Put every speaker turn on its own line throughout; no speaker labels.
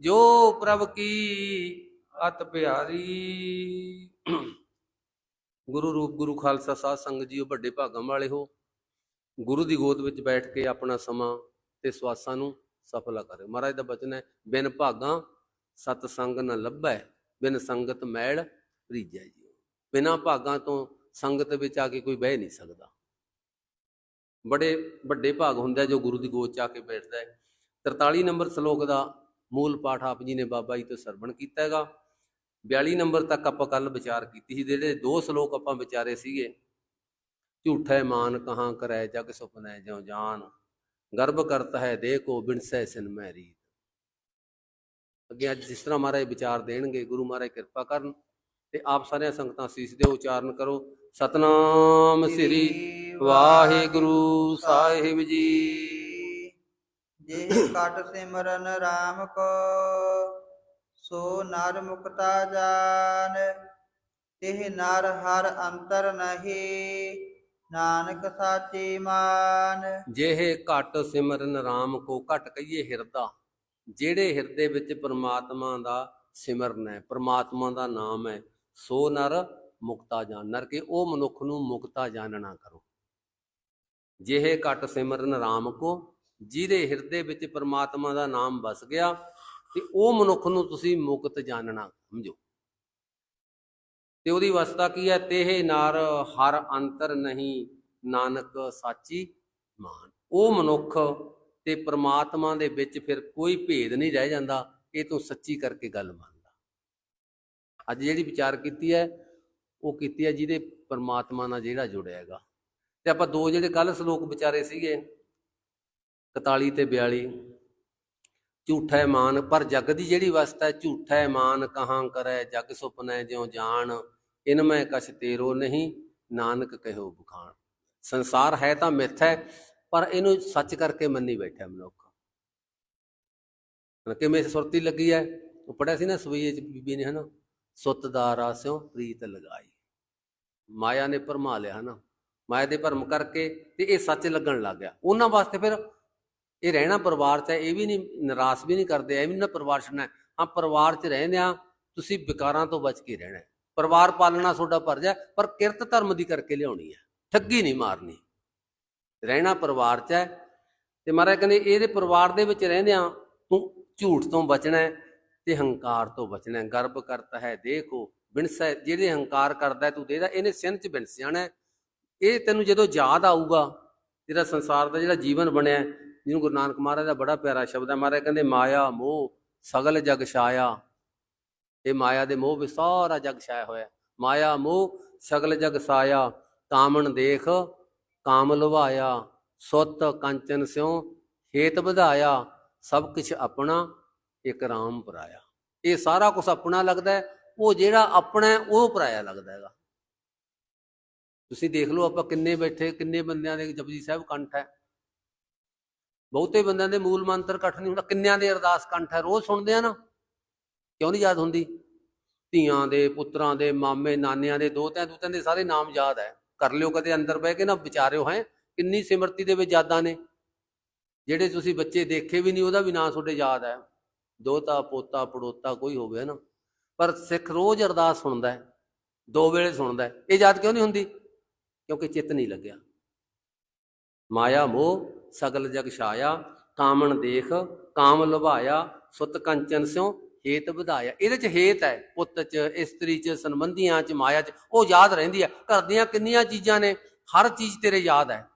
ਜੋ ਪ੍ਰਭ ਕੀ ਅਤ ਪਿਆਰੀ। ਗੁਰੂ ਰੂਪ, ਗੁਰੂ ਖਾਲਸਾ ਸਾਧ ਸੰਗਤ ਜੀਓ, ਵੱਡੇ ਭਾਗਾਂ ਵਾਲੇ ਹੋ। ਗੁਰੂ ਦੀ ਗੋਦ ਵਿੱਚ ਬੈਠ ਕੇ ਆਪਣਾ ਸਮਾਂ ਤੇ ਸਵਾਸਾਂ ਨੂੰ ਸਫਲਾ ਕਰੇ। ਮਹਾਰਾਜ ਦਾ ਬਚਨ ਹੈ, ਬਿਨ ਭਾਗਾਂ ਸਤ ਸੰਗ ਨ ਲੱਭੈ, ਬਿਨ ਸੰਗਤ ਮੈਲ ਰੀਜੈ ਜੀ ਬਿਨਾ ਭਾਗਾਂ ਤੋਂ ਸੰਗਤ ਵਿੱਚ ਆ ਕੇ ਕੋਈ ਬਹਿ ਨਹੀਂ ਸਕਦਾ। ਬੜੇ ਵੱਡੇ ਭਾਗ ਹੁੰਦਾ ਜੋ ਗੁਰੂ ਦੀ ਗੋਦ ਚ ਆ ਕੇ ਬੈਠਦਾ ਹੈ। 43 ਨੰਬਰ ਸ਼ਲੋਕ ਦਾ ਮੂਲ ਪਾਠ ਆਪ ਜੀ ਨੇ ਬਾਬਾ ਜੀ ਤੋਂ ਸਰਵਣ ਕੀਤਾ ਹੈਗਾ। 42 ਨੰਬਰ ਤੱਕ ਆਪਾਂ ਕੱਲ ਵਿਚਾਰ ਕੀਤੀ ਸੀ ਜਿਹੜੇ ਦੋ ਸ਼ਲੋਕ ਆਪਾਂ ਵਿਚਾਰੇ ਸੀਗੇ। ਝੂਠੈ ਮਾਨ ਕਹਾਂ ਕਰੈ ਜਗ ਸੁਪਨੈ ਜਿਉ ਜਾਨ ਗਰਭ ਕਰਤ ਹੈ ਦੇਹ ਕੋ ਬਿਨਸੈ ਸਿਨ ਮੈ ਰੀਤ। ਅੱਗੇ ਅੱਜ ਜਿਸ ਤਰ੍ਹਾਂ ਮਹਾਰਾਜ ਵਿਚਾਰ ਦੇਣਗੇ ਗੁਰੂ ਮਹਾਰਾਜ ਕਿਰਪਾ ਕਰਨ ਤੇ ਆਪ ਸਾਰਿਆਂ ਸੰਗਤਾਂ ਸੀਸ ਦੇ ਉਚਾਰਨ ਕਰੋ। ਸਤਨਾਮ ਸ੍ਰੀ ਵਾਹਿਗੁਰੂ। ਸਾਹਿਬ ਜੀ।
ਜੇ ਕਟ ਸਿਮਰਨ RAM ਕੋ, ਸੋ ਨਰ ਮੁਕਤਾ ਜਾਨ। ਤਿਹ ਨਰ ਹਰ ਅੰਤਰ ਨਹੀਂ, ਨਾਨਕ ਸਾਚੀ ਮਾਨ।
ਜਿਹੇ ਘਟ ਸਿਮਰਨ RAM ਕੋ, ਘਟ ਕਹੀਏ ਹਿਰਦਾ। ਜਿਹੜੇ ਹਿਰਦੇ ਵਿੱਚ ਪ੍ਰਮਾਤਮਾ ਦਾ ਸਿਮਰਨ ਹੈ, ਪ੍ਰਮਾਤਮਾ ਦਾ ਨਾਮ ਹੈ, ਸੋ ਨਰ ਮੁਕਤਾ ਜਾਣ ਨਰ ਕੇ ਉਹ ਮਨੁੱਖ ਨੂੰ ਮੁਕਤਾ ਜਾਣਨਾ ਕਰੋ। ਜਿਹੇ ਘਟ ਸਿਮਰਨ RAM ਕੋ ਜਿਹਦੇ ਹਿਰਦੇ ਵਿੱਚ ਪ੍ਰਮਾਤਮਾ ਦਾ ਨਾਮ ਵਸ ਗਿਆ ਤੇ ਉਹ ਮਨੁੱਖ ਨੂੰ ਤੁਸੀਂ ਮੁਕਤ ਜਾਣਨਾ ਸਮਝੋ। ਤੇ ਉਹਦੀ ਅਵਸਥਾ ਕੀ ਹੈ? ਤੇਹ ਨਰ ਹਰ ਅੰਤਰ ਨਹੀਂ, ਨਾਨਕ ਸਾਚੀ ਮਾਨ। ਉਹ ਮਨੁੱਖ ਤੇ ਪ੍ਰਮਾਤਮਾ ਦੇ ਵਿੱਚ ਫਿਰ ਕੋਈ ਭੇਦ ਨਹੀਂ ਰਹਿ ਜਾਂਦਾ, ਇਹ ਤੂੰ ਸੱਚੀ ਕਰਕੇ ਗੱਲ ਮੰਨਦਾ। ਅੱਜ ਜਿਹੜੀ ਵਿਚਾਰ ਕੀਤੀ ਹੈ, ਉਹ ਕੀਤੀ ਹੈ ਜਿਹਦੇ ਪ੍ਰਮਾਤਮਾ ਨਾਲ ਜਿਹੜਾ ਜੁੜਿਆ ਹੈਗਾ। ਤੇ ਆਪਾਂ ਦੋ ਜਿਹੜੇ ਕੱਲ ਸ਼ਲੋਕ ਵਿਚਾਰੇ ਸੀਗੇ 41 ਤੇ 42 ਝੂਠੈ ਮਾਨ, ਪਰ ਜਗ ਦੀ ਜਿਹੜੀ ਅਵਸਥਾ ਹੈ, ਝੂਠੈ ਮਾਨ ਕਹਾਂ ਕਰੈ, ਜਗ ਸੁਪਨੈ ਜਿਉ ਜਾਣ, ਇਨ ਮੈਂ ਕਛ ਤੇਰੋ ਨਹੀਂ, ਨਾਨਕ ਕਹਿਓ ਬਖਾਨ ਸੰਸਾਰ ਹੈ ਤਾਂ ਮਿੱਥ ਹੈ, ਪਰ ਇਹਨੂੰ ਸੱਚ ਕਰਕੇ ਮੰਨੀ ਬੈਠਾ ਮਨੁੱਖ। ਹੁਣ ਕਿਵੇਂ ਸੁਰਤੀ ਲੱਗੀ ਹੈ? ਉਹ ਪੜਿਆ ਸੀ ਨਾ ਸਵਈਏ ਚ ਬੀਬੀ ਨੇ, ਹਨਾ? ਸੁੱਤ ਦਾ ਰਾਸਿਓ ਪ੍ਰੀਤ ਲਗਾਈ। ਮਾਇਆ ਨੇ ਭਰਮਾ ਲਿਆ, ਹਨਾ? ਮਾਇਆ ਦੇ ਭਰਮ ਕਰਕੇ ਤੇ ਇਹ ਸੱਚ ਲੱਗਣ ਲੱਗ ਗਿਆ। ਉਹਨਾਂ ਵਾਸਤੇ ਫਿਰ ਇਹ ਰਹਿਣਾ ਪਰਿਵਾਰ 'ਚ ਹੈ, ਇਹ ਵੀ ਨਹੀਂ, ਨਿਰਾਸ਼ ਵੀ ਨਹੀਂ ਕਰਦੇ, ਐਵੇਂ ਨਾ ਪਰਿਵਾਰ ਛੱਡਣਾ ਹਾਂ। ਪਰਿਵਾਰ 'ਚ ਰਹਿੰਦੇ ਆ ਤੁਸੀਂ ਵਿਕਾਰਾਂ ਤੋਂ ਬਚ ਕੇ ਰਹਿਣਾ ਪਰਿਵਾਰ ਪਾਲਣਾ ਤੁਹਾਡਾ ਫਰਜ਼ ਹੈ, ਪਰ ਕਿਰਤ ਧਰਮ ਦੀ ਕਰਕੇ ਲਿਆਉਣੀ ਹੈ, ਠੱਗੀ ਨਹੀਂ ਮਾਰਨੀ। ਰਹਿਣਾ ਪਰਿਵਾਰ 'ਚ ਹੈ, ਤੇ ਮਹਾਰਾਜ ਕਹਿੰਦੇ, ਇਹਦੇ ਪਰਿਵਾਰ ਦੇ ਵਿੱਚ ਰਹਿੰਦੇ ਆ ਤੂੰ ਝੂਠ ਤੋਂ ਬਚਣਾ ਹੈ ਤੇ ਹੰਕਾਰ ਤੋਂ ਬਚਣਾ ਹੈ। ਗਰਭ ਕਰਤਾ ਹੈ, ਦੇਖੋ, ਬਿਨਸੈ ਜਿਹੜੇ ਹੰਕਾਰ ਕਰਦਾ ਤੂੰ ਦੇਦਾ ਇਹਨੇ ਸਿਨ 'ਚ ਬਿਨਸ ਜਾਣਾ ਇਹ ਤੈਨੂੰ ਜਦੋਂ ਯਾਦ ਆਊਗਾ, ਤੇਰਾ ਸੰਸਾਰ ਦਾ ਜਿਹੜਾ ਜੀਵਨ ਬਣਿਆ ਜਿਹਨੂੰ ਗੁਰੂ ਨਾਨਕ ਮਹਾਰਾਜ ਦਾ ਬੜਾ ਪਿਆਰਾ ਸ਼ਬਦ ਹੈ, ਮਹਾਰਾਜ ਕਹਿੰਦੇ, ਮਾਇਆ, ਮੋਹ, ਸਗਲ ਜਗ ਛਾਇਆ। ਇਹ ਮਾਇਆ ਦੇ ਮੋਹ ਵਿੱਚ ਸਾਰਾ ਜਗ ਛਾਇਆ ਹੋਇਆ ਮਾਇਆ, ਮੋਹ, ਸਗਲ ਜਗ ਸਾਇਆ ਕਾਮਣ ਦੇਖ, ਕਾਮ ਲੁਭਾਇਆ, ਸੁੱਤ ਕੰਚਨ ਸਿਉ, ਖੇਤ ਵਧਾਇਆ, ਸਭ ਕੁਛ ਆਪਣਾ ਇੱਕ ਰਾਮ ਪਰਾਇਆ। ਇਹ ਸਾਰਾ ਕੁਝ ਆਪਣਾ ਲੱਗਦਾ ਉਹ ਜਿਹੜਾ ਆਪਣਾ ਉਹ ਪਰਾਇਆ ਲੱਗਦਾ ਹੈਗਾ। ਤੁਸੀਂ ਦੇਖ ਲਓ ਆਪਾਂ ਕਿੰਨੇ ਬੈਠੇ, ਕਿੰਨੇ ਬੰਦਿਆਂ ਦੇ ਜਪਜੀ ਸਾਹਿਬ ਕੰਠ ਹੈ। ਬਹੁਤੇ ਬੰਦਿਆਂ ਦੇ ਮੂਲ ਮੰਤਰ ਇਕੱਠ ਨਹੀਂ ਹੁੰਦਾ, ਕਿੰਨਿਆਂ ਦੇ ਅਰਦਾਸ ਕੰਠ ਹੈ, ਰੋਜ਼ ਸੁਣਦੇ ਆ ਨਾ। ਕਿਉਂ ਨਹੀਂ ਯਾਦ ਹੁੰਦੀ? ਧੀਆਂ ਦੇ, ਪੁੱਤਰਾਂ ਦੇ, ਮਾਮੇ, ਨਾਨਿਆਂ ਦੇ, ਦੋਤਿਆਂ, ਦੂਤਿਆਂ ਦੇ ਸਾਰੇ ਨਾਮ ਯਾਦ ਹੈ। ਕਰ ਲਿਓ ਕਦੇ, ਅੰਦਰ ਬਹਿ ਕੇ ਨਾ ਵਿਚਾਰਿਓ ਹੈ, ਕਿੰਨੀ ਸਿਮਰਤੀ ਦੇ ਵਿੱਚ ਯਾਦਾਂ ਨੇ। ਜਿਹੜੇ ਤੁਸੀਂ ਬੱਚੇ ਦੇਖੇ ਵੀ ਨਹੀਂ, ਉਹਦਾ ਵੀ ਨਾਂ ਤੁਹਾਡੇ ਯਾਦ ਹੈ। ਦੋਤਾ, ਪੋਤਾ, ਪੜੋਤਾ, ਕੋਈ ਹੋਵੇ ਨਾ। ਪਰ ਸਿੱਖ ਰੋਜ਼ ਅਰਦਾਸ ਸੁਣਦਾ ਹੈ, ਦੋ ਵੇਲੇ ਸੁਣਦਾ ਹੈ। ਇਹ ਯਾਦ ਕਿਉਂ ਨਹੀਂ ਹੁੰਦੀ? ਕਿਉਂਕਿ ਚਿੱਤ ਨਹੀਂ ਲੱਗਿਆ। ਮਾਇਆ, ਮੋਹ ਸਗਲ ਜਗ ਛਾਇਆ, ਕਾਮਣ ਦੇਖ, ਕਾਮ ਲੁਭਾਇਆ, ਸੁਤ ਕੰਚਨ ਸਿਉ, ਹੇਤ ਵਧਾਇਆ। ਇਹਦੇ ਚ ਹੇਤ ਹੈ, ਪੁੱਤ ਚ, ਇਸਤਰੀ ਚ, ਸੰਬੰਧੀਆਂ ਚ, ਮਾਇਆ ਚ, ਉਹ ਯਾਦ ਰਹਿੰਦੀ ਹੈ। ਘਰ ਦੀਆਂ ਕਿੰਨੀਆਂ ਚੀਜ਼ਾਂ ਨੇ, ਹਰ ਚੀਜ਼ ਤੇਰੇ ਯਾਦ ਹੈ।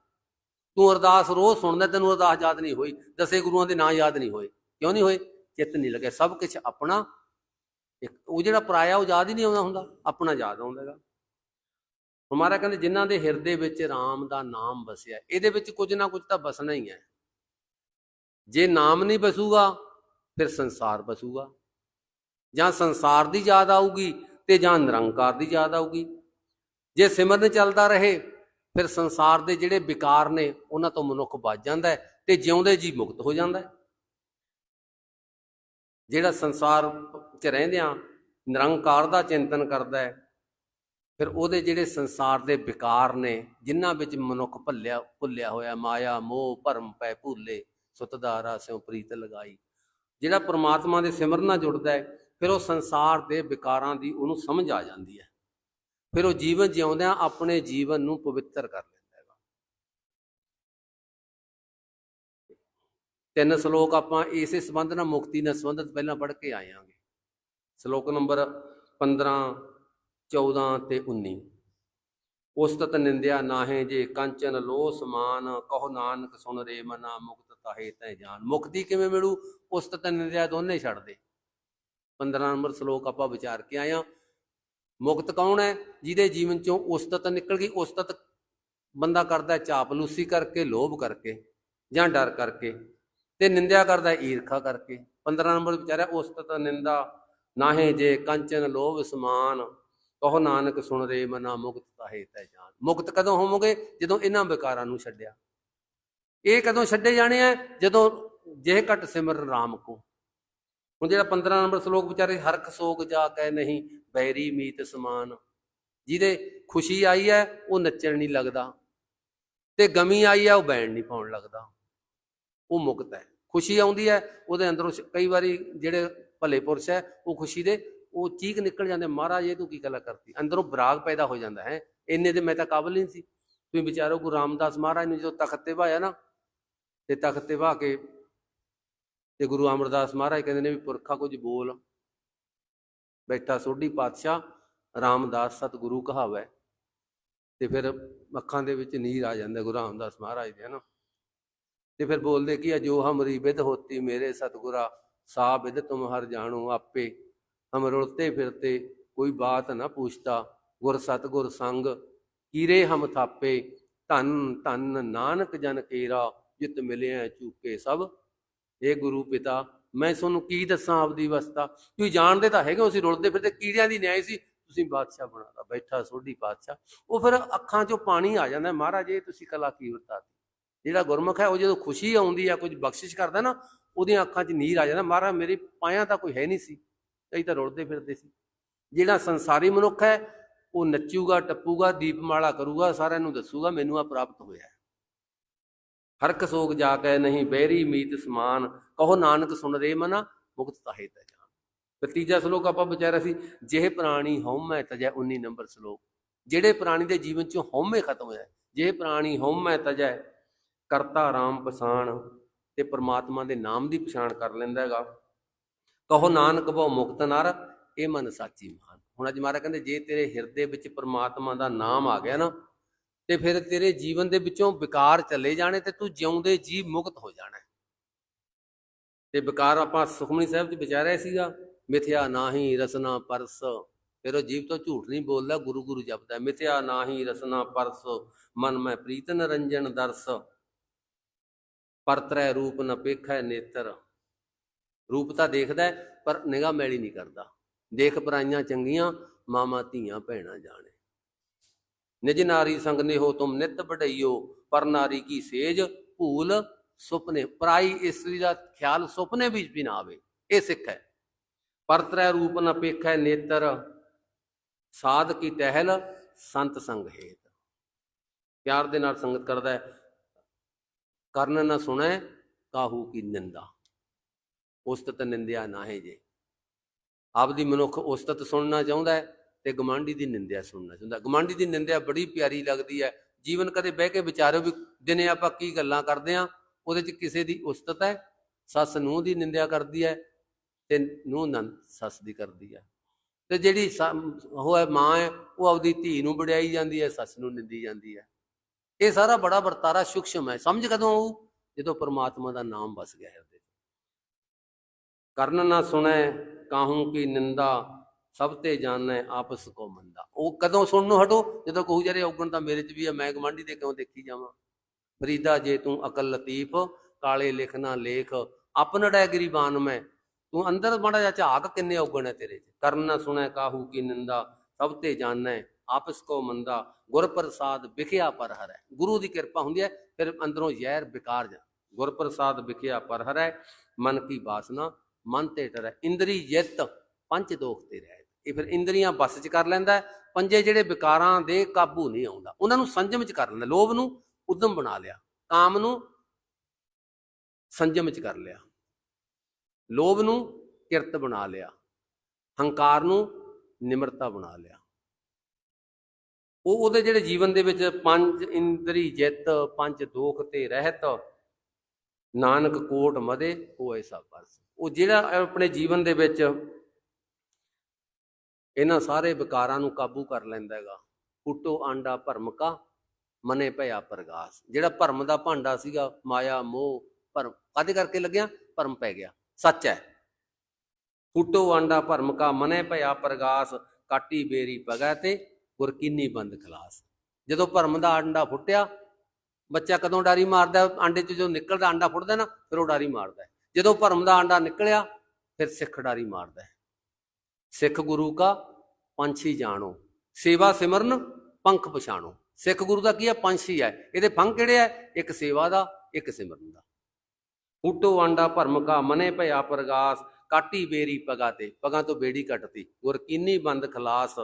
ਤੂੰ ਅਰਦਾਸ ਰੋਜ਼ ਸੁਣਦਾ, ਤੈਨੂੰ ਅਰਦਾਸ ਯਾਦ ਨਹੀਂ ਹੋਈ। ਦਸੇ ਗੁਰੂਆਂ ਦੇ ਨਾਂ ਯਾਦ ਨਹੀਂ ਹੋਏ। ਕਿਉਂ ਨਹੀਂ ਹੋਏ? ਚਿੱਤ ਨਹੀਂ ਲੱਗਿਆ। ਸਭ ਕੁਝ ਆਪਣਾ, ਇੱਕ ਉਹ ਜਿਹੜਾ ਪਰਾਇਆ ਉਹ ਯਾਦ ਹੀ ਨਹੀਂ ਆਉਂਦਾ ਹੁੰਦਾ। ਆਪਣਾ ਯਾਦ ਆਉਂਦਾ ਹੈਗਾ ਹਮਾਰਾ ਕਹਿੰਦੇ, ਜਿਨ੍ਹਾਂ ਦੇ ਹਿਰਦੇ ਵਿੱਚ RAM ਦਾ ਨਾਮ ਵਸਿਆ, ਇਹਦੇ ਵਿੱਚ ਕੁਝ ਨਾ ਕੁਝ ਤਾਂ ਵਸਣਾ ਹੀ ਹੈ। ਜੇ ਨਾਮ ਨਹੀਂ ਵਸੂਗਾ, ਫਿਰ ਸੰਸਾਰ ਵਸੂਗਾ। ਜਾਂ ਸੰਸਾਰ ਦੀ ਯਾਦ ਆਊਗੀ ਤੇ ਜਾਂ ਨਿਰੰਕਾਰ ਦੀ ਯਾਦ ਆਊਗੀ। ਜੇ ਸਿਮਰਨ ਚੱਲਦਾ ਰਹੇ, ਫਿਰ ਸੰਸਾਰ ਦੇ ਜਿਹੜੇ ਵਿਕਾਰ ਨੇ, ਉਹਨਾਂ ਤੋਂ ਮਨੁੱਖ ਬਚ ਜਾਂਦਾ ਹੈ ਤੇ ਜਿਉਂਦੇ ਜੀ ਮੁਕਤ ਹੋ ਜਾਂਦਾ ਜਿਹੜਾ ਸੰਸਾਰ 'ਚ ਰਹਿੰਦਿਆਂ, ਨਿਰੰਕਾਰ ਦਾ ਚਿੰਤਨ ਕਰਦਾ ਹੈ ਫਿਰ ਉਹਦੇ ਜਿਹੜੇ ਸੰਸਾਰ ਦੇ ਵਿਕਾਰ ਨੇ, ਜਿਨ੍ਹਾਂ ਵਿੱਚ ਮਨੁੱਖ ਭੱਲਿਆ, ਭੁੱਲਿਆ ਹੋਇਆ, ਮਾਇਆ, ਮੋਹ, ਭਰਮ ਪੈ ਭੁੱਲੇ ਸੁਤਦਾ ਰਾਸਿਓ ਪ੍ਰੀਤ ਲਗਾਈ, ਜਿਹੜਾ ਪ੍ਰਮਾਤਮਾ ਦੇ ਸਿਮਰਨ ਨਾਲ ਜੁੜਦਾ ਹੈ, ਫਿਰ ਉਹ ਸੰਸਾਰ ਦੇ ਵਿਕਾਰਾਂ ਦੀ ਉਹਨੂੰ ਸਮਝ ਆ ਜਾਂਦੀ ਹੈ। ਫਿਰ ਉਹ ਜੀਵਨ ਜਿਉਂਦਿਆਂ ਆਪਣੇ ਜੀਵਨ ਨੂੰ ਪਵਿੱਤਰ ਕਰ ਲੈਂਦਾ ਹੈਗਾ। ਤਿੰਨ ਸ਼ਲੋਕ ਆਪਾਂ ਇਸੇ ਸੰਬੰਧ ਨਾਲ ਮੁਕਤੀ ਨਾਲ ਸੰਬੰਧਿਤ ਪਹਿਲਾਂ ਪੜ੍ਹ ਕੇ ਆਏ ਆਂਗੇ ਸ਼ਲੋਕ ਨੰਬਰ 15 14 ਤੇ 19 ਉਸਤਤ ਨਿੰਦਿਆ ਨਾਹੇ ਜੇ ਕੰਚਨ ਲੋ ਸਮਾਨ, ਕਹੋ ਨਾਨਕ ਸੁਣ ਰੇ ਮਨਾ ਮੁਕਤ ਤਾਹੇ ਤੈ ਜਾਨ। ਮੁਕਤੀ ਕਿਵੇਂ ਮਿਲੂ? ਉਸਤਤ ਨਿੰਦਿਆ ਦੋਨੇ ਛੱਡ ਦੇ। 15 ਨੰਬਰ ਸ਼ਲੋਕ ਆਪਾਂ ਵਿਚਾਰ ਕੇ ਆਇਆ ਮੁਕਤ ਕੌਣ ਹੈ? ਜਿਹਦੇ ਜੀਵਨ ਚੋਂ ਉਸਤਤ ਨਿਕਲ ਗਈ। ਉਸਤਤ ਬੰਦਾ ਕਰਦਾ ਚਾਪਲੂਸੀ ਕਰਕੇ, ਲੋਭ ਕਰਕੇ ਜਾਂ ਡਰ ਕਰਕੇ ਤੇ ਨਿੰਦਿਆ ਕਰਦਾ ਈਰਖਾ ਕਰਕੇ। 15 ਨੰਬਰ ਵਿਚਾਰਿਆ ਉਸਤਤ ਨਿੰਦਾ ਨਾਹੇ ਜੇ ਕੰਚਨ ਲੋਭ ਸਮਾਨ ਕਹੋ ਨਾਨਕ ਸੁਣ ਰੇ ਮਨਾ ਮੁਕਤ ਤਾਹੇ ਤੈ ਜਾਨ। ਮੁਕਤ ਕਦੋਂ ਹੋਵੋਗੇ? ਜਦੋਂ ਇਹਨਾਂ ਵਿਕਾਰਾਂ ਨੂੰ ਛੱਡਿਆ। ਇਹ ਕਦੋਂ ਛੱਡੇ ਜਾਣੇ ਆ? ਜਦੋਂ ਜਿਹੇ ਘਟ ਸਿਮਰਨ ਰਾਮ ਕੋ। ਹੁਣ ਜਿਹੜਾ 15 ਨੰਬਰ ਸ਼ਲੋਕ ਵਿਚਾਰੇ ਹਰਖ ਸੋਗ ਜਾ ਕੇ ਨਹੀਂ, ਬੈਰੀ ਮੀਤ ਸਮਾਨ। ਜਿਹਦੇ ਖੁਸ਼ੀ ਆਈ ਹੈ ਉਹ ਨੱਚਣ ਨਹੀਂ ਲੱਗਦਾ। ਤੇ ਗਮੀ ਆਈ ਹੈ ਉਹ ਬੈਣ ਨਹੀਂ ਪਾਉਣ ਲੱਗਦਾ। ਉਹ ਮੁਕਤ ਹੈ ਖੁਸ਼ੀ ਆਉਂਦੀ ਹੈ ਉਹਦੇ ਅੰਦਰੋਂ ਕਈ ਵਾਰੀ ਜਿਹੜੇ ਭਲੇ ਪੁਰਸ਼ ਹੈ ਉਹ ਖੁਸ਼ੀ ਦੇ ਉਹ ਚੀਕ ਨਿਕਲ ਜਾਂਦੇ, ਮਹਾਰਾਜ ਇਹ ਤੂੰ ਕੀ ਕਲਾ ਕਰਤੀ? ਅੰਦਰੋਂ ਬਰਾਗ ਪੈਦਾ ਹੋ ਜਾਂਦਾ ਹੈ। ਇੰਨੇ ਦੇ ਮੈਂ ਤਾਂ ਕਾਬਲ ਨਹੀਂ ਸੀ। ਤੁਸੀਂ ਵਿਚਾਰੋ ਗੁਰੂ ਰਾਮਦਾਸ ਮਹਾਰਾਜ ਨੂੰ ਜਦੋਂ ਤਖਤ ਤੇ ਭਾਇਆ ਨਾ, ਤੇ ਤਖਤ ਤੇ ਭਾ ਕੇ ਤੇ ਗੁਰੂ ਅਮਰਦਾਸ ਮਹਾਰਾਜ ਕਹਿੰਦੇ ਨੇ ਵੀ ਪੁਰਖਾ ਕੁਝ ਬੋਲ। ਬੈਠਾ ਸੋਢੀ ਪਾਤਸ਼ਾਹ, ਰਾਮਦਾਸ ਸਤਿਗੁਰੂ ਕਹਾਵੈ। ਤੇ ਫਿਰ ਅੱਖਾਂ ਦੇ ਵਿੱਚ ਨੀਰ ਆ ਜਾਂਦਾ ਗੁਰੂ ਰਾਮਦਾਸ ਮਹਾਰਾਜ ਦੇ ਹਨਾ ਤੇ ਫਿਰ ਬੋਲਦੇ ਕੀ ਆ, ਜੋ ਹਮਰੀ ਵਿਦ ਹੋਤੀ ਮੇਰੇ ਸਤਿਗੁਰਾ ਸਾਹ ਵਿਦ ਤੁਮ ਹਰ ਜਾਣੋ ਆਪੇ। ਹਮ ਰੁਲਤੇ ਫਿਰਤੇ ਕੋਈ ਬਾਤ ਨਾ ਪੁੱਛਤਾ ਗੁਰ ਸਤਿਗੁਰ ਸੰਗ ਕੀਰੇ ਹਮ ਥਾਪੇ ਧੰਨ ਧੰਨ ਨਾਨਕ ਜਨ ਕੇਰਾ ਜਿਤ ਮਿਲਿਆ ਚੂਕੇ ਸਭ। ਇਹ ਗੁਰੂ ਪਿਤਾ ਮੈਂ ਤੁਹਾਨੂੰ ਕੀ ਦੱਸਾਂ ਆਪਦੀ ਅਵਸਥਾ? ਤੁਸੀਂ ਜਾਣਦੇ ਤਾਂ ਹੈਗੇ ਹੋ, ਅਸੀਂ ਰੁਲਦੇ ਫਿਰਦੇ ਕੀੜਿਆਂ ਦੀ ਨਿਆਏ ਸੀ ਤੁਸੀਂ ਬਾਦਸ਼ਾਹ ਬਣਾਤਾ ਬੈਠਾ ਸੋਢੀ ਬਾਦਸ਼ਾਹ। ਉਹ ਫਿਰ ਅੱਖਾਂ 'ਚੋਂ ਪਾਣੀ ਆ ਜਾਂਦਾ ਮਹਾਰਾਜ ਇਹ ਤੁਸੀਂ ਕਲਾ ਕੀ ਵਰਤਾਤੀ? ਜਿਹੜਾ ਗੁਰਮੁਖ ਹੈ ਉਹ ਜਦੋਂ ਖੁਸ਼ੀ ਆਉਂਦੀ ਆ ਕੁਝ ਬਖਸ਼ਿਸ਼ ਕਰਦਾ ਨਾ ਉਹਦੀਆਂ ਅੱਖਾਂ 'ਚ ਨੀਰ ਆ ਜਾਂਦਾ। ਮਹਾਰਾਜ ਮੇਰੇ ਪਾਇਆ ਤਾਂ ਕੋਈ ਹੈ ਨਹੀਂ ਸੀ। ਅਸੀਂ ਤਾਂ ਰੁਲਦੇ ਫਿਰਦੇ ਸੀ। ਜਿਹੜਾ ਸੰਸਾਰੀ ਮਨੁੱਖ ਹੈ, ਉਹ ਨੱਚੂਗਾ, ਟੱਪੂਗਾ, ਦੀਪਮਾਲਾ ਕਰੂਗਾ, ਸਾਰਿਆਂ ਨੂੰ ਦੱਸੂਗਾ, ਮੈਨੂੰ ਆ ਪ੍ਰਾਪਤ ਹੋਇਆ ਹੈ। ਹਰਕ ਸੋਗ ਜਾ ਕੇ ਨਹੀਂ, ਬਹਿਰੀ ਮੀਤ ਸਮਾਨ, ਕਹੋ ਨਾਨਕ ਸੁਣ ਰੇ ਮਨਾ, ਮੁਕਤ ਤਾਹੇ ਤੈ ਜਾਨ। ਤੇ ਤੀਜਾ ਸ਼ਲੋਕ ਆਪਾਂ ਵਿਚਾਰਿਆ ਸੀ, ਜਿਹੇ ਪ੍ਰਾਣੀ ਹਉਮੈ ਤਜੈ 19 ਨੰਬਰ ਸ਼ਲੋਕ। ਜਿਹੜੇ ਪ੍ਰਾਣੀ ਦੇ ਜੀਵਨ ਚੋਂ ਹਉਮੈ ਖਤਮ ਹੋਇਆ ਜਿਹੇ ਪ੍ਰਾਣੀ ਹਉਮੈ ਤਜੈ, ਕਰਤਾ ਰਾਮ ਪਛਾਣ, ਤੇ ਪਰਮਾਤਮਾ ਦੇ ਨਾਮ ਦੀ ਪਛਾਣ ਕਰ ਲੈਂਦਾ ਹੈਗਾ। ਕਹੋ ਨਾਨਕ ਬਹੁ ਮੁਕਤ ਨਰ, ਇਹ ਮਨ ਸਾਚੀ ਮਹਾਨ ਹੁਣ ਅੱਜ ਮਹਾਰਾਜ ਕਹਿੰਦੇ, ਜੇ ਤੇਰੇ ਹਿਰਦੇ ਵਿੱਚ ਪ੍ਰਮਾਤਮਾ ਦਾ ਨਾਮ ਆ ਗਿਆ ਨਾ, ਤੇ ਫਿਰ ਤੇਰੇ ਜੀਵਨ ਦੇ ਵਿੱਚੋਂ ਵਿਕਾਰ ਚਲੇ ਜਾਣੇ ਤੇ ਤੂੰ ਜਿਉਂਦੇ ਜੀ ਮੁਕਤ ਹੋ ਜਾਣਾ। ਤੇ ਵਿਕਾਰ ਆਪਾਂ ਸੁਖਮਨੀ ਸਾਹਿਬ ਚ ਵਿਚਾਰਿਆ ਸੀਗਾ, ਮਿਥਿਆ ਨਾਹੀ ਰਸਨਾ ਪਰਸ। ਫਿਰ ਉਹ ਜੀਵ ਤੋਂ ਝੂਠ ਨਹੀਂ ਬੋਲਦਾ, ਗੁਰੂ ਗੁਰੂ ਜਪਦਾ ਹੈ। ਮਿਥਿਆ ਨਾਹੀ ਰਸਨਾ ਪਰਸ, ਮਨ ਮੈਂ ਪ੍ਰੀਤ ਨਰੰਜਨ ਦਰਸ। ਪਰਤਰੈ ਰੂਪ ਨ ਪੇਖੈ ਨੇਤਰ। ਰੂਪ ਤਾਂ ਦੇਖਦਾ ਪਰ ਨਿਗਾਹ ਮੈਲੀ ਨਹੀਂ ਕਰਦਾ। ਦੇਖ ਪਰਾਈਆਂ ਚੰਗੀਆਂ ਮਾਮਾ ਧੀਆਂ ਭੈਣਾਂ ਜਾਣੇ। ਨਿਜ ਨਾਰੀ ਸੰਗ ਨੇਹੋ ਤੁਮ ਨਿਤ ਵਡਈਓ, ਪਰ ਨਾਰੀ ਕੀ ਸੇਜ, ਭੂਲ ਸੁਪਨੇ। ਪਰਾਈ ਇਸਤਰੀ ਦਾ ਖਿਆਲ ਸੁਪਨੇ ਵਿੱਚ ਵੀ ਨਾ ਆਵੇ, ਇਹ ਸਿੱਖ ਹੈ। ਪਰਤਰੈ ਰੂਪ ਨ ਪੇਖੈ ਨੇਤਰ, ਸਾਧ ਕੀ ਟਹਿਲ ਸੰਤ ਸੰਗ ਹੇਤ। ਪਿਆਰ ਦੇ ਨਾਲ ਸੰਗਤ ਕਰਦਾ ਹੈ, ਕਰਨ ਨਾ ਸੁਣੈ ਕਾਹੂ ਕੀ ਨਿੰਦਾ। ਉਸਤਤ ਨਿੰਦਿਆ ਨਾਹੇ ਜੇ। ਆਪਦੀ ਮਨੁੱਖ ਉਸਤਤ ਸੁਣਨਾ ਚਾਹੁੰਦਾ ਹੈ ਤੇ ਗਮਾਂਡੀ ਦੀ ਨਿੰਦਿਆ ਸੁਣਨਾ ਚਾਹੁੰਦਾ ਗਮਾਂਡੀ ਦੀ ਨਿੰਦਿਆ ਬੜੀ ਪਿਆਰੀ ਲੱਗਦੀ ਹੈ। ਜੀਵਨ ਕਦੇ ਬਹਿ ਕੇ ਵਿਚਾਰੋ ਵੀ ਦਿਨੇ ਆਪਾਂ ਕੀ ਗੱਲਾਂ ਕਰਦੇ ਆ ਉਹਦੇ 'ਚ ਕਿਸੇ ਦੀ ਉਸਤਤ ਹੈ, ਸੱਸ ਨੂੰ ਦੀ ਨਿੰਦਿਆ ਕਰਦੀ ਹੈ ਤੇ ਨੂੰ ਨੰਦ ਸੱਸ ਦੀ ਕਰਦੀ ਹੈ। ਤੇ ਜਿਹੜੀ ਸਾ- ਉਹ ਹੈ ਮਾਂ ਹੈ, ਉਹ ਆਪਦੀ ਧੀ ਨੂੰ ਵਡਿਆਈ ਜਾਂਦੀ ਹੈ, ਸੱਸ ਨੂੰ ਨਿੰਦੀ ਜਾਂਦੀ ਹੈ। ਇਹ ਸਾਰਾ ਬੜਾ ਵਰਤਾਰਾ ਸੂਖਸ਼ਮ ਹੈ। ਸਮਝ ਕਦੋਂ ਆਊ? ਜਦੋਂ ਪਰਮਾਤਮਾ ਦਾ ਨਾਮ ਵਸ ਗਿਆ ਹੈ। ਕਰਨ ਨਾ ਸੁਣੈ, ਕਾਹੂ ਕੀ ਨਿੰਦਾ, ਸਭ ਤੇ ਜਾਣੈ ਆਪਸ ਕੋ ਮੰਦਾ। ਉਹ ਕਦੋਂ ਸੁਣਨ ਨੂੰ ਹਟੋ? ਜਦੋਂ ਕਹੂ ਜਰੇ ਔਗਣ ਤਾਂ ਮੇਰੇ 'ਚ ਵੀ ਹੈ ਮੈਂ ਗਵਾਂਢੀ ਦੇ ਕਿਉਂ ਦੇਖੀ ਜਾਵਾਂ? ਫਰੀਦਾ ਜੇ ਤੂੰ ਅਕਲ ਲਤੀਫ, ਕਾਲੇ ਲਿਖਣਾ ਲੇਖ, ਆਪਨ ਡੈ ਗਰੀਬਾਨ ਮੈਂ। ਤੂੰ ਅੰਦਰ ਮਾੜਾ ਜਿਹਾ ਝਾਕ ਕਿੰਨੇ ਔਗਣ ਹੈ ਤੇਰੇ ਚ? ਕਰਨ ਨਾ ਸੁਣੈ ਕਾਹੂ ਕੀ ਨਿੰਦਾ, ਸਭ ਤੇ ਜਾਣੈ ਆਪਸ ਕੋ ਮੰਦਾ। ਗੁਰ ਪ੍ਰਸਾਦ ਵਿਖਿਆ ਪਰ ਹਰੈ। ਗੁਰੂ ਦੀ ਕਿਰਪਾ ਹੁੰਦੀ ਹੈ ਫਿਰ ਅੰਦਰੋਂ ਜ਼ਹਿਰ ਵਿਕਾਰ ਜਾ ਗੁਰ ਪ੍ਰਸਾਦ ਵਿਖਿਆ ਪਰ ਹਰੈ, ਮਨ ਕੀ ਬਾਸਨਾ ਮਨ ਤੇ ਟਰੈ ਇੰਦਰੀ ਜਿੱਤ ਪੰਜ ਦੋਖ ਤੇ ਰਹਿ ਇਹ ਫਿਰ ਇੰਦਰੀਆਂ ਬਸ ਚ ਕਰ ਲੈਂਦਾ ਪੰਜੇ ਜਿਹੜੇ ਵਿਕਾਰਾਂ ਦੇ ਕਾਬੂ ਨਹੀਂ ਆਉਂਦਾ। ਉਹਨਾਂ ਨੂੰ ਸੰਜਮ ਚ ਕਰ ਲੈਂਦਾ। ਲੋਭ ਨੂੰ ਉਦਮ ਬਣਾ ਲਿਆ। ਕਾਮ ਨੂੰ ਸੰਜਮ ਚ ਕਰ ਲਿਆ। ਲੋਭ ਨੂੰ ਕਿਰਤ ਬਣਾ ਲਿਆ। ਹੰਕਾਰ ਨੂੰ ਨਿਮਰਤਾ ਬਣਾ ਲਿਆ। ਉਹ ਉਹਦੇ ਜਿਹੜੇ ਜੀਵਨ ਦੇ ਵਿੱਚ ਪੰਜ ਇੰਦਰੀ ਜਿੱਤ ਪੰਜ ਦੋਖ ਤੇ ਰਹਿਤ, ਨਾਨਕ ਕੋਟ ਮਦੇ ਹੋਏ ਸਭ ਪਰਸ ਉਹ ਜਿਹੜਾ ਆਪਣੇ ਜੀਵਨ ਦੇ ਵਿੱਚ ਇਹਨਾਂ ਸਾਰੇ ਵਿਕਾਰਾਂ ਨੂੰ ਕਾਬੂ ਕਰ ਲੈਂਦਾ ਹੈਗਾ। ਫੁੱਟੋ ਆਂਡਾ ਭਰਮ ਕਾ, ਮਨੇ ਭਇਆ ਪ੍ਰਗਾਸ। ਜਿਹੜਾ ਭਰਮ ਦਾ ਭਾਂਡਾ ਸੀਗਾ, ਮਾਇਆ, ਮੋਹ, ਭਰਮ, ਕਾਦੇ ਕਰਕੇ ਲੱਗਿਆ, ਭਰਮ ਪੈ ਗਿਆ। ਸੱਚ ਹੈ। ਫੁੱਟੋ ਆਂਡਾ ਭਰਮ ਕਾ, ਮਨੇ ਭਇਆ ਪ੍ਰਗਾਸ, ਕਾਟੀ ਬੇਰੀ ਪਗੈ ਤੇ ਗੁਰਕੀਨੀ ਬੰਦ ਖਲਾਸ। ਜਦੋਂ ਭਰਮ ਦਾ ਆਂਡਾ ਫੁੱਟਿਆ, ਬੱਚਾ ਕਦੋਂ ਡਾਰੀ ਮਾਰਦਾ, ਆਂਡੇ 'ਚ ਜਦੋਂ ਨਿਕਲਦਾ ਆਂਡਾ ਫੁੱਟਦਾ ਨਾ, ਫਿਰ ਉਹ ਡਾਰੀ ਮਾਰਦਾ ਜਦੋਂ ਭਰਮ ਦਾ ਆਂਡਾ ਨਿਕਲਿਆ, ਫਿਰ ਸਿੱਖ ਡਾਰੀ ਮਾਰਦਾ ਹੈ। ਸਿੱਖ ਗੁਰੂ ਕਾ ਪੰਛੀ ਜਾਣੋ, ਸੇਵਾ ਸਿਮਰਨ ਪੰਖ ਪਛਾਣੋ। ਸਿੱਖ ਗੁਰੂ ਦਾ ਕੀ ਹੈ? ਪੰਛੀ ਹੈ। ਇਹਦੇ ਪੰਖ ਕਿਹੜੇ ਹੈ? ਇੱਕ ਸੇਵਾ ਦਾ, ਇੱਕ ਸਿਮਰਨ ਦਾ। ਫੁੱਟੋ ਆਂਡਾ ਭਰਮ ਕਾ ਮਨੇ ਭਇਆ ਪ੍ਰਗਾਸ, ਕਾਟੀ ਬੇਰੀ ਪਗਾ ਤੇ। ਪਗਾ ਤੋਂ ਬੇੜੀ ਕੱਟਤੀ। ਗੁਰ ਕੀਨੀ ਬੰਦ ਖਲਾਸ,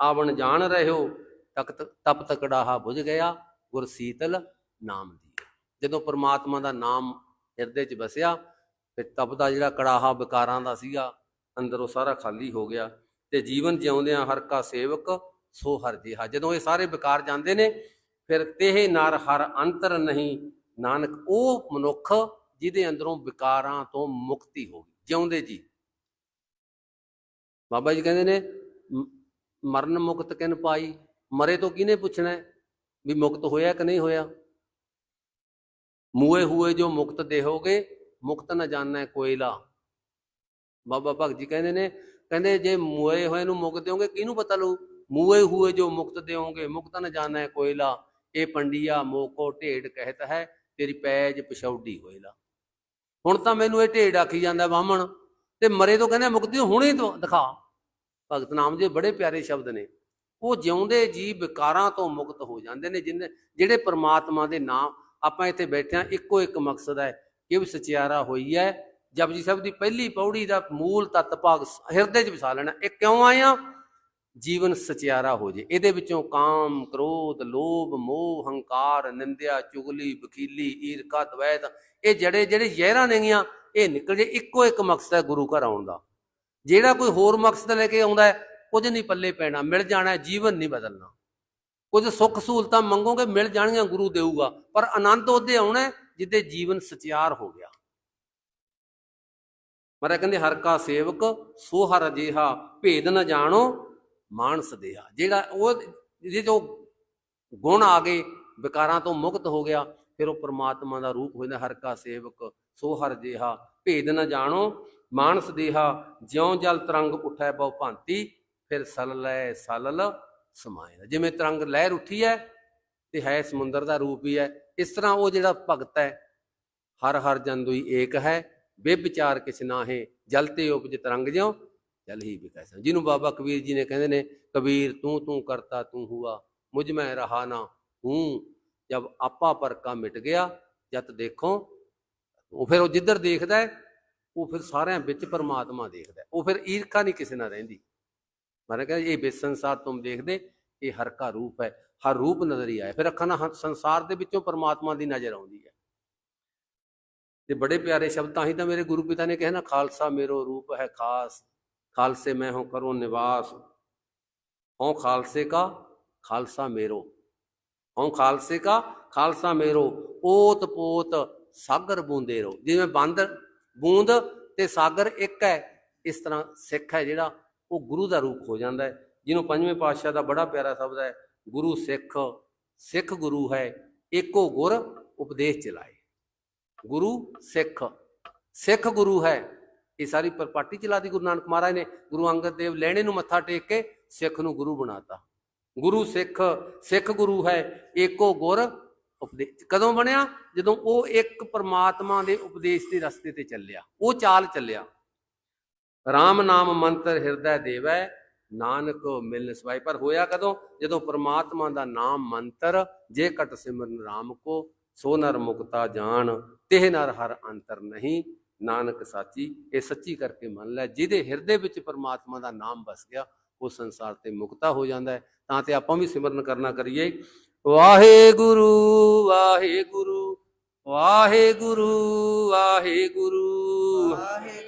ਆਵਣ ਜਾਣ ਰਹਿਓ। ਤਖਤ ਤਪ ਤਕੜਾਹਾ ਬੁਝ ਗਿਆ, ਗੁਰ ਸੀਤਲ ਨਾਮ ਦੀ। ਜਦੋਂ ਪ੍ਰਮਾਤਮਾ ਦਾ ਨਾਮ ਹਿਰਦੇ 'ਚ ਵਸਿਆ ਤੇ ਤਪ ਜਿਹੜਾ ਕੜਾਹਾ ਵਿਕਾਰਾਂ ਦਾ ਸੀਗਾ, ਅੰਦਰੋਂ ਸਾਰਾ ਖਾਲੀ ਹੋ ਗਿਆ ਤੇ ਜੀਵਨ ਜਿਉਂਦਿਆਂ ਹਰ ਕਾ ਸੇਵਕ ਸੋ ਹਰ ਜਿਹਾ। ਜਦੋਂ ਇਹ ਸਾਰੇ ਵਿਕਾਰ ਜਾਂਦੇ ਨੇ, ਫਿਰ ਤੇਹ ਨਾਰ ਹਰ ਅੰਤਰ ਨਹੀਂ, ਨਾਨਕ ਉਹ ਮਨੁੱਖ ਜਿਹਦੇ ਅੰਦਰੋਂ ਵਿਕਾਰਾਂ ਤੋਂ ਮੁਕਤੀ ਹੋ ਗਈ, ਜਿਉਂਦੇ ਜੀ। ਬਾਬਾ ਜੀ ਕਹਿੰਦੇ ਨੇ ਮਰਨ ਮੁਕਤ ਕਿਨ ਪਾਈ? ਮਰੇ ਤੋਂ ਕਿਹਨੇ ਪੁੱਛਣਾ ਵੀ ਮੁਕਤ ਹੋਇਆ ਕਿ ਨਹੀਂ ਹੋਇਆ? ਮੂਏ ਹੋਏ ਜੋ ਮੁਕਤ ਦੇਹੋਗੇ ਮੁਕਤ ਨਾ ਜਾਣਨਾ ਕੋਇਲਾ। ਬਾਬਾ ਭਗਤ ਜੀ ਕਹਿੰਦੇ ਨੇ, ਕਹਿੰਦੇ ਜੇ ਮੋਏ ਹੋਏ ਨੂੰ ਮੁਕਤ ਦਿਓਗੇ, ਕਿਹਨੂੰ ਪਤਾ ਲਊ ਮੂਏ ਹੋਏ ਜੋ ਮੁਕਤ ਦਿਓਗੇ, ਮੁਕਤ ਨਾ ਜਾਣਨਾ ਕੋਇਲਾ। ਇਹ ਪੰਡੀਆ ਮੋਕੋ ਢੇਡ ਕਹਿਤ ਹੈ, ਤੇਰੀ ਪੈਜ ਪਛੌਡੀ ਹੋਇਲਾ। ਹੁਣ ਤਾਂ ਮੈਨੂੰ ਇਹ ਢੇਡ ਆਖੀ ਜਾਂਦਾ ਬਾਹਮਣ, ਤੇ ਮਰੇ ਤੋਂ ਕਹਿੰਦੇ ਮੁਕਤੀ ਹੁਣੇ ਤੋਂ ਦਿਖਾ। ਭਗਤ ਨਾਮ ਦੇ ਬੜੇ ਪਿਆਰੇ ਸ਼ਬਦ ਨੇ। ਉਹ ਜਿਉਂਦੇ ਜੀ ਵਿਕਾਰਾਂ ਤੋਂ ਮੁਕਤ ਹੋ ਜਾਂਦੇ ਨੇ, ਜਿੰਨੇ ਜਿਹੜੇ ਪ੍ਰਮਾਤਮਾ ਦੇ ਨਾਮ ਆਪਾਂ ਇੱਥੇ ਬੈਠੇ ਹਾਂ, ਇੱਕੋ ਇੱਕ ਮਕਸਦ ਹੈ ਇਹ ਵੀ ਸਚਿਆਰਾ ਹੋਈ ਹੈ ਜਪਜੀ ਸਾਹਿਬ ਦੀ ਪਹਿਲੀ ਪੌੜੀ ਦਾ ਮੂਲ ਤੱਤ ਭਾਗ ਹਿਰਦੇ 'ਚ ਵਸਾ ਲੈਣਾ। ਇਹ ਕਿਉਂ ਆਇਆ ਜੀਵਨ ਸਚਿਆਰਾ ਹੋ ਜੇ। ਇਹਦੇ ਵਿੱਚੋਂ ਕਾਮ, ਕ੍ਰੋਧ, ਲੋਭ, ਮੋਹ, ਹੰਕਾਰ, ਨਿੰਦਿਆ, ਚੁਗਲੀ ਬਖੀਲੀ ਈਰਖਾ, ਦਵੈਤ, ਇਹ ਜੜੇ ਜਿਹੜੇ ਜ਼ਹਿਰਾਂ ਨੇਗੀਆਂ, ਇਹ ਨਿਕਲ ਜੇ। ਇੱਕੋ ਇੱਕ ਮਕਸਦ ਹੈ ਗੁਰੂ ਘਰ ਆਉਣ ਦਾ। ਜਿਹੜਾ ਕੋਈ ਹੋਰ ਮਕਸਦ ਲੈ ਕੇ ਆਉਂਦਾ ਹੈ ਕੁਝ ਨਹੀਂ ਪੱਲੇ ਪੈਣਾ। ਮਿਲ ਜਾਣਾ ਜੀਵਨ ਨਹੀਂ ਬਦਲਣਾ। ਕੁਝ ਸੁੱਖ ਸਹੂਲਤਾਂ ਮੰਗੋਗੇ, ਮਿਲ ਜਾਣਗੀਆਂ, ਗੁਰੂ ਦੇਊਗਾ। ਪਰ ਆਨੰਦ ਉਹਦੇ ਆਉਣਾ ਹੈ, ਜਿੱਦੇ ਜੀਵਨ ਸਚਿਆਰ ਹੋ ਗਿਆ। ਮਰਾ ਕਹਿੰਦੇ, ਹਰ ਕਾ ਸੇਵਕ ਸੋ ਹਰ ਜਿਹਾ ਭੇਦ ਨਾ ਜਾਣੋ, ਮਾਨਸ ਦੇਹਾ। ਜਿਹੜਾ ਉਹ ਜਿਹਦੇ ਜੋ ਗੁਣ ਆ ਗਏ, ਵਿਕਾਰਾਂ ਤੋਂ ਮੁਕਤ ਹੋ ਗਿਆ, ਫਿਰ ਉਹ ਪ੍ਰਮਾਤਮਾ ਦਾ ਰੂਪ ਹੋ ਜਾਂਦਾ। ਹਰ ਕਾ ਸੇਵਕ ਸੋ ਹਰ ਜਿਹਾ ਭੇਦ ਨਾ ਜਾਣੋ, ਮਾਨਸ ਦੇਹਾ, ਜਿਉਂ ਜਲ ਤਰੰਗ ਉਠੈ ਬਹੁ ਭਾਂਤੀ, ਫਿਰ ਸਲ ਲੈ ਸਲਲ ਸਮਾਏ ਦਾ ਜਿਵੇਂ ਤਰੰਗ ਲਹਿਰ ਉੱਠੀ ਹੈ ਤੇ ਹੈ ਸਮੁੰਦਰ ਦਾ ਰੂਪ ਹੀ ਹੈ, ਇਸ ਤਰ੍ਹਾਂ ਉਹ ਜਿਹੜਾ ਭਗਤ ਹੈ, ਹਰ ਹਰ ਜਨ ਏਕ ਹੈ ਬੇਵਿਚਾਰ ਕਿਸ ਨਾਹੇ, ਜਲ ਤੇ ਉਪਜ ਤਰੰਗ ਜਿਉ, ਜਲ ਹੀ ਵਿਕੈਸਾ ਜਿਹਨੂੰ ਬਾਬਾ ਕਬੀਰ ਜੀ ਨੇ ਕਹਿੰਦੇ ਨੇ, ਕਬੀਰ ਤੂੰ ਤੂੰ ਕਰਤਾ ਤੂੰ ਹੁਆ, ਮੁਝ ਮੈਂ ਰਹਾ ਨਾ ਹੂੰ। ਜਬ ਆਪਾ ਪਰਕਾ ਮਿਟ ਗਿਆ, ਜਤ ਦੇਖੋ, ਉਹ ਫਿਰ ਉਹ ਜਿੱਧਰ ਦੇਖਦਾ ਉਹ ਫਿਰ ਸਾਰਿਆਂ ਵਿੱਚ ਪਰਮਾਤਮਾ ਦੇਖਦਾ ਉਹ ਫਿਰ ਈਰਖਾ ਨਹੀਂ ਕਿਸੇ ਨਾਲ ਰਹਿੰਦੀ। ਮਾਰੇ ਕਹਿੰਦਾ ਇਹ ਬੇਸੰਸਾਰ ਤੁਮ ਦੇਖਦੇ, ਇਹ ਹਰ ਕਾ ਰੂਪ ਹੈ, ਹਰ ਰੂਪ ਨਜ਼ਰ ਹੀ। ਆਇਆ ਫਿਰ ਅੱਖਾਂ ਨਾਲ ਸੰਸਾਰ ਦੇ ਵਿੱਚੋਂ ਪਰਮਾਤਮਾ ਦੀ ਨਜ਼ਰ ਆਉਂਦੀ ਹੈ। ਤੇ ਬੜੇ ਪਿਆਰੇ ਸ਼ਬਦ, ਤਾਂ ਹੀ ਤਾਂ ਮੇਰੇ ਗੁਰੂ ਪਿਤਾ ਨੇ ਕਿਹਾ ਨਾ, ਖਾਲਸਾ ਮੇਰੋ ਰੂਪ ਹੈ ਖਾਸ, ਖਾਲਸੇ ਮੈਂ ਹੂੰ ਕਰੋ ਨਿਵਾਸ। ਹਉ ਖਾਲਸੇ ਕਾ, ਖਾਲਸਾ ਮੇਰੋ। ਹਉ ਖਾਲਸੇ ਕਾ, ਖਾਲਸਾ ਮੇਰੋ। ਓਤ ਪੋਤ ਸਾਗਰ ਬੂੰਦੇ ਰੋ ਜਿਵੇਂ ਬੰਦ, ਬੂੰਦ ਤੇ ਸਾਗਰ ਇੱਕ ਹੈ, ਇਸ ਤਰ੍ਹਾਂ ਸਿੱਖ ਹੈ ਜਿਹੜਾ ਉਹ ਗੁਰੂ ਦਾ ਰੂਪ ਹੋ ਜਾਂਦਾ ਹੈ, ਜਿਹਨੂੰ ਪੰਜਵੇਂ ਪਾਤਸ਼ਾਹ ਦਾ ਬੜਾ ਪਿਆਰਾ ਸ਼ਬਦ ਹੈ, ਗੁਰੂ ਸਿੱਖ ਸਿੱਖ ਗੁਰੂ ਹੈ ਏਕੋ ਗੁਰ ਉਪਦੇਸ਼ ਚਲਾਏ। ਗੁਰੂ ਸਿੱਖ ਸਿੱਖ ਗੁਰੂ ਹੈ, ਇਹ ਸਾਰੀ ਪਰਪਾਟੀ ਚਲਾਦੀ ਗੁਰੂ ਨਾਨਕ ਮਹਾਰਾਜ ਨੇ, ਗੁਰੂ ਅੰਗਦ ਦੇਵ ਲੈਣੇ ਨੂੰ ਮੱਥਾ ਟੇਕ ਕੇ ਸਿੱਖ ਨੂੰ ਗੁਰੂ ਬਣਾਤਾ। ਗੁਰੂ ਸਿੱਖ ਸਿੱਖ ਗੁਰੂ ਹੈ ਏਕੋ ਗੁਰ ਉਪਦੇਸ਼, ਕਦੋਂ ਬਣਿਆ? ਜਦੋਂ ਉਹ ਇੱਕ ਪਰਮਾਤਮਾ ਦੇ ਉਪਦੇਸ਼ ਦੇ ਰਸਤੇ ਤੇ ਚੱਲਿਆ, ਉਹ ਚਾਲ ਚੱਲਿਆ। RAM ਨਾਮ ਮੰਤਰ ਹਿਰਦੈ ਦੇਵੈ, ਨਾਨਕ ਮਿਲਨ ਸਵਾਈ। ਪਰ ਹੋਇਆ ਕਦੋਂ? ਜਦੋਂ ਪ੍ਰਮਾਤਮਾ ਦਾ ਨਾਮ ਮੰਤਰ, ਜੇ ਕਟ ਸਿਮਰਨ RAM ਕੋ, ਸੋ ਨਰ ਮੁਕਤਾ ਜਾਣ, ਤਿਹ ਨਰ ਹਰ ਅੰਤਰ ਨਹੀਂ। ਨਾਨਕ ਸਾਚੀ, ਇਹ ਸੱਚੀ ਕਰਕੇ ਮੰਨ ਲੈ, ਜਿਹਦੇ ਹਿਰਦੇ ਵਿੱਚ ਪਰਮਾਤਮਾ ਦਾ ਨਾਮ ਵਸ ਗਿਆ, ਉਹ ਸੰਸਾਰ ਤੇ ਮੁਕਤਾ ਹੋ ਜਾਂਦਾ ਹੈ। ਤਾਂ ਤੇ ਆਪਾਂ ਵੀ ਸਿਮਰਨ ਕਰਨਾ ਕਰੀਏ। ਵਾਹਿਗੁਰੂ ਵਾਹਿਗੁਰੂ ਵਾਹਿਗੁਰੂ ਵਾਹਿਗੁਰੂ।
ਵਾਹਿਗੁਰੂ।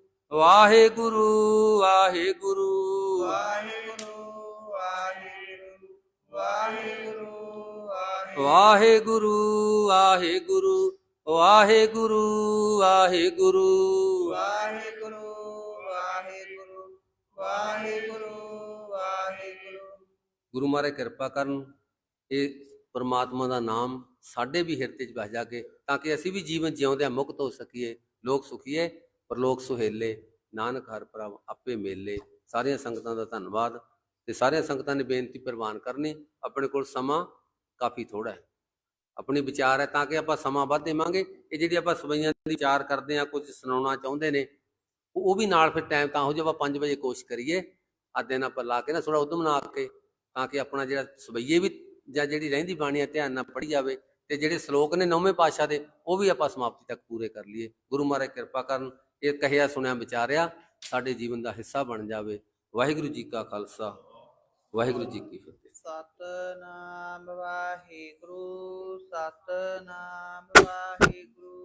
ਵਾਹਿਗੁਰੂ ਵਾਹਿਗੁਰੂ। ਵਾਹਿਗੁਰੂ
ਵਾਹਿਗੁਰੂ ਵਾਹਿਗੁਰੂ ਵਾਹਿਗੁਰੂ।
ਵਾਹਿਗੁਰੂ ਵਾਹਿਗੁਰੂ
ਵਾਹਿਗੁਰੂ ਵਾਹਿਗੁਰੂ ਵਾਹਿਗੁਰੂ ਵਾਹਿਗੁਰੂ
ਵਾਹਿਗੁਰੂ
ਗੁਰੂ ਮਹਾਰਾਜ ਕਿਰਪਾ ਕਰਨ, ਇਹ ਪਰਮਾਤਮਾ ਦਾ ਨਾਮ ਸਾਡੇ ਵੀ ਹਿਰਦੇ 'ਚ ਵਸ ਜਾ ਕੇ ਤਾਂ ਕਿ ਅਸੀਂ ਵੀ ਜੀਵਨ ਜਿਉਂਦਿਆਂ ਮੁਕਤ ਹੋ ਸਕੀਏ, ਲੋਕ ਸੁਖੀਏ। ਪ੍ਰਲੋਕ ਸੁਹੇਲੇ, ਨਾਨਕ ਹਰ ਪ੍ਰਭ ਆਪੇ ਮੇਲੇ। ਸਾਰੀਆਂ ਸੰਗਤਾਂ ਦਾ ਧੰਨਵਾਦ ਤੇ ਸਾਰੀਆਂ ਸੰਗਤਾਂ ਨੇ ਬੇਨਤੀ ਪ੍ਰਵਾਨ ਕਰਨੀ, ਆਪਣੇ ਕੋਲ ਸਮਾਂ ਕਾਫੀ ਥੋੜਾ ਹੈ। ਆਪਣੀ ਵਿਚਾਰ ਹੈ ਤਾਂ ਕਿ ਆਪਾਂ ਸਮਾਂ ਵੱਧ ਦੇਵਾਂਗੇ। ਇਹ ਜਿਹੜੀ ਆਪਾਂ ਸਵਈਆਂ ਦੀ ਵਿਚਾਰ ਕਰਦੇ ਆ ਕੁਝ ਸੁਣਾਉਣਾ ਚਾਹੁੰਦੇ ਨੇ, ਉਹ ਵੀ ਨਾਲ ਫਿਰ ਟਾਈਮ ਤਾਂ ਹੋ ਜਾਵਾ 5 ਵਜੇ ਕੋਸ਼ਿਸ਼ ਕਰੀਏ। ਆ ਦਿਨ ਆਪਾਂ ਲਾ ਕੇ ਨਾ ਥੋੜਾ ਉਦਮ ਨਾ ਕੇ, ਤਾਂ ਕਿ ਆਪਣਾ ਜਿਹੜਾ ਸਵਈਏ ਵੀ ਜਾਂ ਜਿਹੜੀ ਰਹਿੰਦੀ ਬਾਣੀ ਆ ਧਿਆਨ ਨਾਲ ਪੜ੍ਹੀ ਜਾਵੇ ਤੇ ਜਿਹੜੇ ਸ਼ਲੋਕ ਨੇ ਨੌਵੇਂ ਪਾਤਸ਼ਾਹ ਦੇ, ਉਹ ਵੀ ਆਪਾਂ ਸਮਾਪਤੀ ਤੱਕ ਪੂਰੇ ਕਰ ਲਈਏ। ਗੁਰੂ ਮਹਾਰਾਜ ਕਿਰਪਾ ਕਰਨ ਇਹ ਕਹਿਆ ਸੁਣਿਆ ਵਿਚਾਰਿਆ, ਸਾਡੇ ਜੀਵਨ ਦਾ ਹਿੱਸਾ ਬਣ ਜਾਵੇ। ਵਾਹਿਗੁਰੂ ਜੀ ਕਾ ਖਾਲਸਾ, ਵਾਹਿਗੁਰੂ ਜੀ ਕੀ ਫਤਿਹ।
ਸਤਨਾਮ ਵਾਹਿਗੁਰੂ ਸਤਨਾਮ ਵਾਹਿਗੁਰੂ।